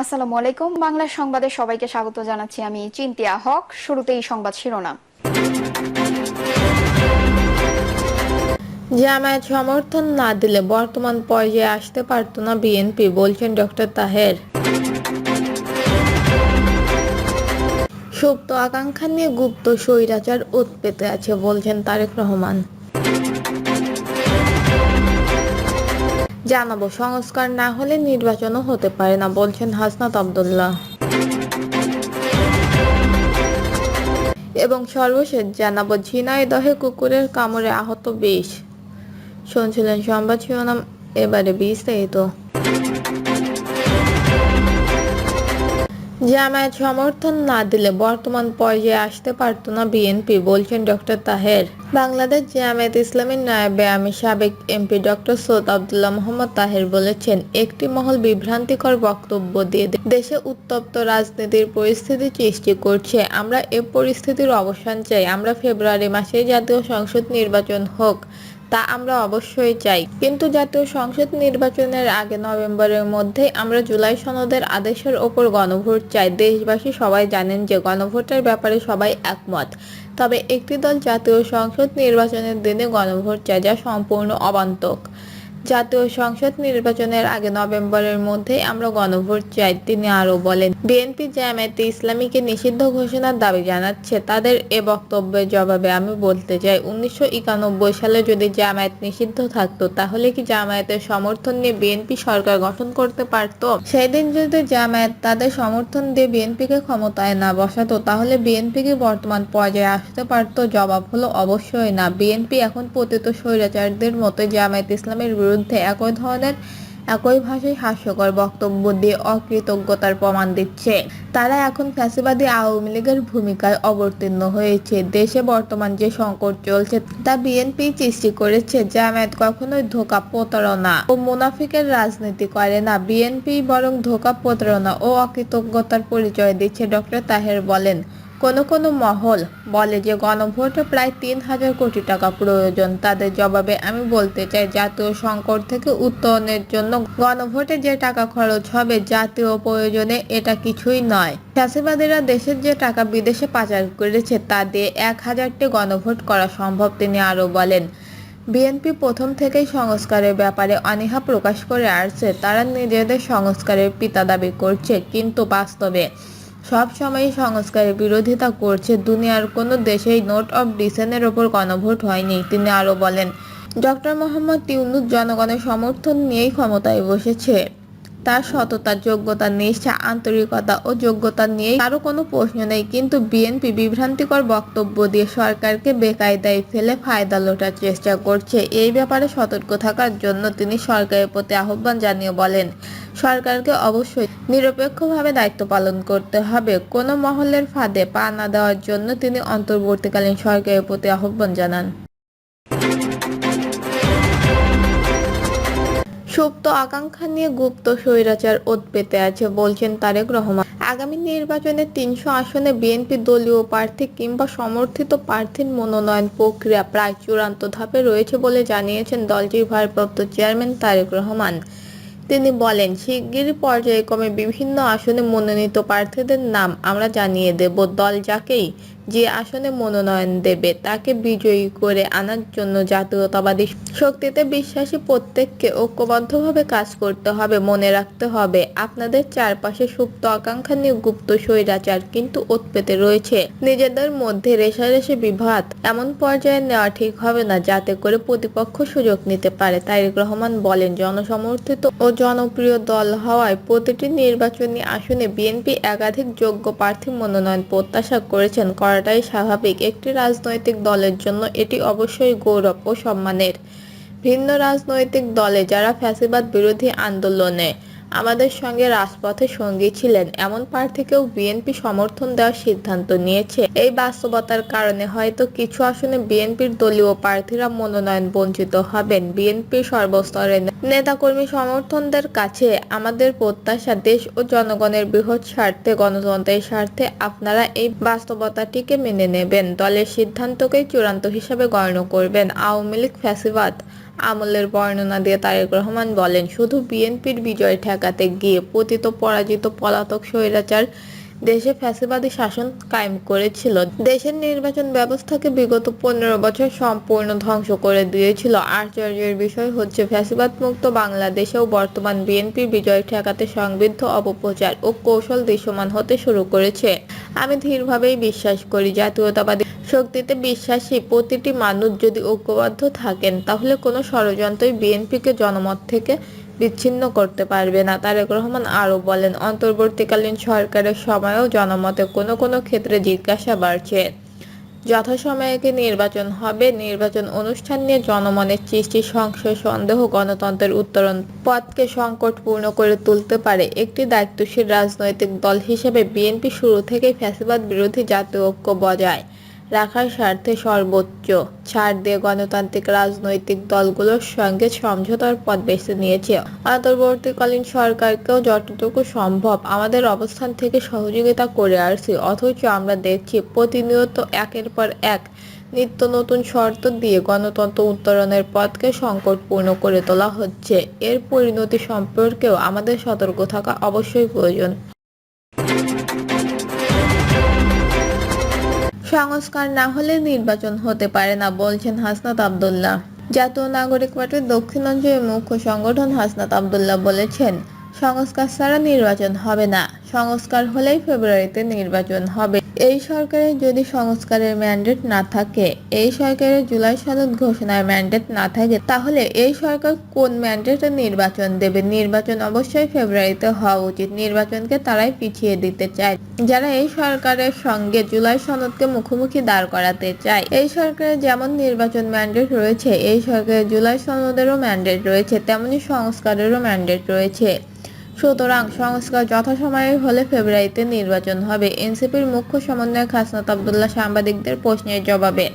আসসালামু আলাইকুম। বাংলা সংবাদে সবাইকে স্বাগত জানাচ্ছি আমি চিন্তিয়া হক। শুরুতেই সংবাদ শিরোনাম। জামায়াত সমর্থন না দিলে বর্তমান পর্যায়ে আসতে পারত না বিএনপি, বলছেন ডক্টর তাহের। সুপ্ত আকাঙ্ক্ষা নিয়ে গুপ্ত স্বৈরাচার উৎপেতে আছে, বলছেন তারেক রহমান। জানাব, সংস্কার না হলে নির্বাচনও হতে পারে না, বলছেন হাসনাত আবদুল্লাহ। এবং সর্বশেষ জানাব ঝিনাইদহে কুকুরের কামড়ে আহত বেশ শুনছিলেন সংবাদ শিরোনাম, এবারে বিস্তারিত। জামায়াত সমর্থন না দিলে বর্তমান পর্যায়ে আসতে পারত না বিএনপি, বলছেন ডক্টর তাহের। বাংলাদেশ জামায়াত ইসলামীর নায়েবে আমি সাবেক এমপি ডক্টর সৈয়দ আবদুল্লাহ মোহাম্মদ তাহের বলেছেন, একটি মহল বিভ্রান্তিকর বক্তব্য দিয়ে দেশে উত্তপ্ত রাজনীতির পরিস্থিতি সৃষ্টি করছে। আমরা এ পরিস্থিতির অবসান চাই। আমরা ফেব্রুয়ারি মাসে জাতীয় সংসদ নির্বাচন হোক। তা আমরা অবশ্যই চাই। কিন্তু জাতীয় সংসদ নির্বাচনের আগে নভেম্বরের মধ্যে আমরা জুলাই সনদের আদেশের ওপর গণভোট চাই। দেশবাসী সবাই জানেন যে গণভোটের ব্যাপারে সবাই একমত। তবে একটি দল জাতীয় সংসদ নির্বাচনের দিনে গণভোট চায়, যা সম্পূর্ণ অবান্তক। জাতীয় সংসদ নির্বাচনের আগে নভেম্বরের মধ্যে আমরা গণভোট চাই, তিনি আরও বলেন। বিএনপি জামায়াতে ইসলামীকে নিষিদ্ধ ঘোষণার দাবি জানাচ্ছে। তাদের এ বক্তব্যের জবাবে আমি বলতে চাই, উনিশশো একানব্বই সালে যদি জামায়াত নিষিদ্ধ থাকতো, তাহলে কি জামায়াতের সমর্থন নিয়ে বিএনপি সরকার গঠন করতে পারত? সেই দিন যদি জামায়াত তাদের সমর্থন দিয়ে বিএনপিকে ক্ষমতায় না বসাতো, তাহলে বিএনপিকে বর্তমান পর্যায়ে আসতে পারতো? জবাব হলো, অবশ্যই না। বিএনপি এখন পতিত স্বৈরাচারদের মতো জামায়াত ইসলামের বিরুদ্ধে একই ধরনের, একই ভাষায় হাস্যকর বক্তব্য দিয়ে অকৃতজ্ঞতার প্রমাণ দিচ্ছে। তারা এখন ফ্যাসিবাদী আওয়ামী লীগের ভূমিকায় অবতীর্ণ হয়েছে। দেশে বর্তমান যে সংকট চলছে তা বিএনপি সৃষ্টি করেছে, জামায়াত কখনোই ধোকা প্রতারণা ও মুনাফিকের রাজনীতি করে না। বিএনপি বরং ধোকা প্রতারণা ও অকৃতজ্ঞতার পরিচয় দিচ্ছে, ডক্টর তাহের বলেন। কোনো কোনো মহল বলে যে গণভোটে প্রায় তিন হাজার কোটি টাকা প্রয়োজন। তাদের জবাবে আমি বলতে চাই, জাতীয় সংকট থেকে উত্তরণের জন্য গণভোটে যে টাকা খরচ হবে জাতীয় প্রয়োজনে এটা কিছুই নয়। ফ্যাসিবাদীরা দেশের যে টাকা বিদেশে পাচার করেছে, তা দিয়ে এক হাজারটি গণভোট করা সম্ভব, তিনি আরও বলেন। বিএনপি প্রথম থেকেই সংস্কারের ব্যাপারে অনীহা প্রকাশ করে আসছে। তারা নিজেদের সংস্কারের পিতা দাবি করছে, কিন্তু বাস্তবে সব সময় সংস্কারের বিরোধিতা করছে দুনিয়ার কোনো দেশেই নোট অফ ডিসেনের ওপর গণভোট হয়নি, তিনি আরও বলেন। ডক্টর মোহাম্মদ ইউনুস জনগণের সমর্থন নিয়েই ক্ষমতায় বসেছে। তার সততা যোগ্যতা, নিষ্ঠা, আন্তরিকতা ও যোগ্যতা নিয়ে কারও কোনো প্রশ্ন নেই। কিন্তু বিএনপি বিভ্রান্তিকর বক্তব্য দিয়ে সরকারকে বেকায়দায় ফেলে ফায়দা লোটার চেষ্টা করছে। এই ব্যাপারে সতর্ক থাকার জন্য তিনি সরকারের প্রতি আহ্বান জানিয়ে বলেন, সরকারকে অবশ্যই নিরপেক্ষভাবে দায়িত্ব পালন করতে হবে। কোনো মহলের ফাঁদে পা না দেওয়ার জন্য তিনি অন্তর্বর্তীকালীন সরকারের প্রতি আহ্বান জানান। সুপ্ত আকাঙ্ক্ষা নিয়ে গুপ্ত স্বৈরাচার ওত পেতে আছে, বলছেন তারেক রহমান। আগামী নির্বাচনে তিনশো আসনে বিএনপি দলীয় প্রার্থী কিংবা সমর্থিত প্রার্থীর মনোনয়ন প্রক্রিয়া প্রায় চূড়ান্ত ধাপে রয়েছে বলে জানিয়েছেন দলটির ভারপ্রাপ্ত চেয়ারম্যান তারেক রহমান। তিনি বলেন, শিগগিরই পর্যায়ক্রমে বিভিন্ন আসনে মনোনীত প্রার্থীদের নাম আমরা জানিয়ে দেব, দল যাকেই যে আসনে মনোনয়ন দেবে, তাকে বিজয়ী করে আনার জন্য জাতীয়তাবাদী শক্তিতে বিশ্বাসী প্রত্যেককে ঐক্যবদ্ধভাবে কাজ করতে হবে, মনে রাখতে হবে। আপনাদের চারপাশে সুপ্ত আকাঙ্ক্ষা নিয়ে গুপ্ত স্বৈরাচার কিন্তু উৎপেতে রয়েছে। নিজেদের মধ্যে রেশারেশি বিভাদ এমন পর্যায়ে নেওয়া ঠিক হবে না, যাতে করে প্রতিপক্ষ সুযোগ নিতে পারে। তারেক রহমান বলেন, জনসমর্থিত ও জনপ্রিয় দল হওয়ায় প্রতিটি নির্বাচনী আসনে বিএনপি একাধিক যোগ্য প্রার্থী মনোনয়ন প্রত্যাশা করেছেন। করাটাই স্বাভাবিক। একটি রাজনৈতিক দলের জন্য এটি অবশ্যই গৌরব ও সম্মানের। ভিন্ন রাজনৈতিক দলে যারা ফ্যাসিবাদ বিরোধী আন্দোলনে আমাদের সঙ্গে রাজপথে সঙ্গী ছিলেন। এমন প্রার্থীকেও বিএনপি সমর্থন দেওয়ার সিদ্ধান্ত নিয়েছে। এই বাস্তবতার কারণে হয়তো কিছু আসনে বিএনপির দলীয় প্রার্থীরা মনোনয়ন বঞ্চিত হবেন। বিএনপির সর্বস্তরের নেতাকর্মী সমর্থনদের কাছে আমাদের প্রত্যাশা দেশ ও জনগণের বৃহৎ স্বার্থে, গণতন্ত্রের স্বার্থে আপনারা এই বাস্তবতাটিকে মেনে নেবেন। দলের সিদ্ধান্তকেই চূড়ান্ত হিসাবে গণ্য করবেন। আওয়ামী লীগ ফ্যাসিবাদ। আমলের বর্ণনা দিয়ে তারেক রহমান বলেন, শুধু বিএনপির বিজয় ঠেকাতে গিয়ে পতিত পরাজিত পলাতক স্বৈরাচার দেশে ফ্যাসিবাদী শাসন কায়েম করেছিল। দেশের নির্বাচন ব্যবস্থাকে বিগত পনেরো বছর সম্পূর্ণ ধ্বংস করে দিয়েছিল। আশ্চর্যের বিষয় হচ্ছে ফ্যাসিবাদ মুক্ত বাংলাদেশেও বর্তমান বিএনপি বিজয় ঠেকাতে সংবিদ্ধ অপপ্রচার ও কৌশল দৃশ্যমান হতে শুরু করেছে। আমি ধীরভাবেই বিশ্বাস করি, জাতীয়তাবাদী শক্তিতে বিশ্বাসী প্রতিটি মানুষ যদি ঐক্যবদ্ধ থাকেন, তাহলে কোনো ষড়যন্ত্রই বিএনপিকে জনমত থেকে বিচ্ছিন্ন করতে পারবে না। তারেক রহমান আরও বলেন, অন্তর্বর্তীকালীন সরকারের সময়ও জনমতে কোনো কোনো ক্ষেত্রে জিজ্ঞাসা বাড়ছে। যথাসময়ে কি নির্বাচন হবে, নির্বাচন অনুষ্ঠান নিয়ে জনমনের সৃষ্টি, সংশয়, সন্দেহ গণতন্ত্রের উত্তরণ পথকে সংকটপূর্ণ করে তুলতে পারে। একটি দায়িত্বশীল রাজনৈতিক দল হিসেবে বিএনপি শুরু থেকেই ফ্যাসিবাদ বিরোধী জাতীয় ঐক্য বজায়। রাখার স্বার্থে সর্বোচ্চ। ছাড় দিয়ে গণতান্ত্রিক রাজনৈতিক দলগুলোর সঙ্গে সমঝোতার পথ বেছে নিয়েছে। অন্তর্বর্তীকালীন সরকারকেও যতটুকু সম্ভব আমাদের অবস্থান থেকে সহযোগিতা করে আসছি। অথচ আমরা দেখছি প্রতিনিয়ত একের পর এক নিত্য নতুন শর্ত দিয়ে গণতন্ত্র উত্তরণের পথকে সংকটপূর্ণ করে তোলা হচ্ছে। এর পরিণতি সম্পর্কেও আমাদের সতর্ক থাকা অবশ্যই প্রয়োজন। সংস্কার না হলে নির্বাচন হতে পারে না, বলছেন হাসনাত আবদুল্লাহ। জাতীয় নাগরিক পার্টির দক্ষিণাঞ্চলের মুখ্য সংগঠন হাসনাত আবদুল্লাহ বলেছেন, সংস্কার ছাড়া নির্বাচন হবে না। সংস্কার হলেই ফেব্রুয়ারিতে নির্বাচন হবে। এই সরকারের যদি সংস্কারের ম্যান্ডেট না থাকে, এই সরকারের জুলাই সনদ ঘোষণার ম্যান্ডেট না থাকে, তাহলে এই সরকার কোন ম্যান্ডেটে নির্বাচন দেবে? নির্বাচন অবশ্যই ফেব্রুয়ারিতে হওয়া উচিত। নির্বাচনকে তারাই পিছিয়ে দিতে চায়। যারা এই সরকারের সঙ্গে জুলাই সনদকে মুখোমুখি দাঁড় করাতে চায়, এই সরকারের যেমন নির্বাচন ম্যান্ডেট রয়েছে, এই সরকারের জুলাই সনদেরও ম্যান্ডেট রয়েছে, তেমনি সংস্কারেরও ম্যান্ডেট রয়েছে। সুতরাং সংস্কার যথাসময়ে হলে ফেব্রুয়ারিতে নির্বাচন হবে। এনসিপির মুখ্য সমন্বয়ক হাসনাত আবদুল্লাহ সাংবাদিকদের প্রশ্নের জবাবে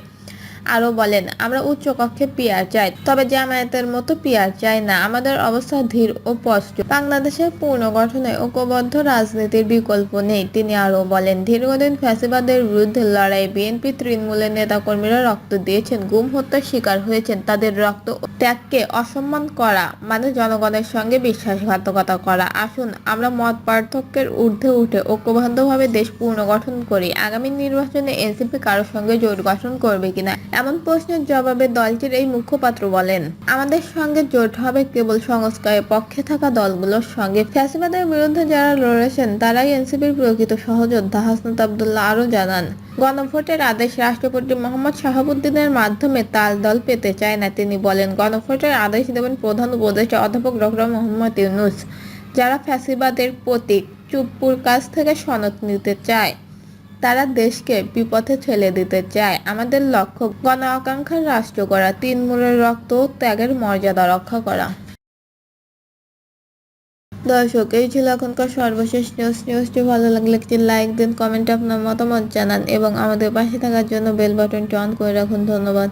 আরও বলেন, আমরা উচ্চ কক্ষে পিয়ার চাই, তবে জামায়াতের মতো পিয়ার চাই না। আমাদের অবস্থা ধীর ও স্পষ্ট। বাংলাদেশের পুনর্গঠনে ঐক্যবদ্ধ রাজনীতির বিকল্প নেই। তিনি আরও বলেন, দীর্ঘদিন ফ্যাসিবাদের বিরুদ্ধে লড়াই বিএনপি তৃণমূলের নেতাকর্মীরা রক্ত দিয়েছেন, গুম হত্যার শিকার হয়েছেন। তাদের রক্ত ত্যাগকে অসম্মান করা মানে জনগণের সঙ্গে বিশ্বাসঘাতকতা করা। আসুন, আমরা মত পার্থক্যের ঊর্ধ্বে উঠে ঐক্যবদ্ধভাবে দেশ পুনর্গঠন করি। আগামী নির্বাচনে এনসিপি কারোর সঙ্গে জোট গঠন করবে কিনা এমন প্রশ্নের জবাবে দলটির এই মুখপাত্র বলেন, আমাদের সঙ্গে জোট হবে কেবল সংস্কারের পক্ষে থাকা দলগুলোর সঙ্গে। ফ্যাসিবাদের বিরুদ্ধে যারা লড়েছেন, তারাই এনসিপির প্রকৃত সহযোদ্ধা। হাসনাত আবদুল্লাহ আরও জানান, গণভোটের আদেশ রাষ্ট্রপতি মোহাম্মদ শাহাবুদ্দিনের মাধ্যমে তাল দল পেতে চায় না। তিনি বলেন, গণভোটের আদেশ দেবেন প্রধান উপদেষ্টা অধ্যাপক ডক্টর মোহাম্মদ ইউনুস, যারা ফ্যাসিবাদের প্রতীক চুপ্পুর কাছ থেকে সনদ নিতে চায়। তারা দেশকে বিপথে ঠেলে দিতে চায়। আমাদের লক্ষ্য গণ আকাঙ্ক্ষার রাষ্ট্র করা তিন মূলের রক্ত ত্যাগের মর্যাদা রক্ষা করা। দর্শক, এই ছিল এখনকার সর্বশেষ নিউজ নিউজটি ভালো লাগলে একটি লাইক দিন কমেন্টে আপনার মতামত জানান এবং আমাদের পাশে থাকার জন্য বেল বাটনটি অন করে রাখুন। ধন্যবাদ।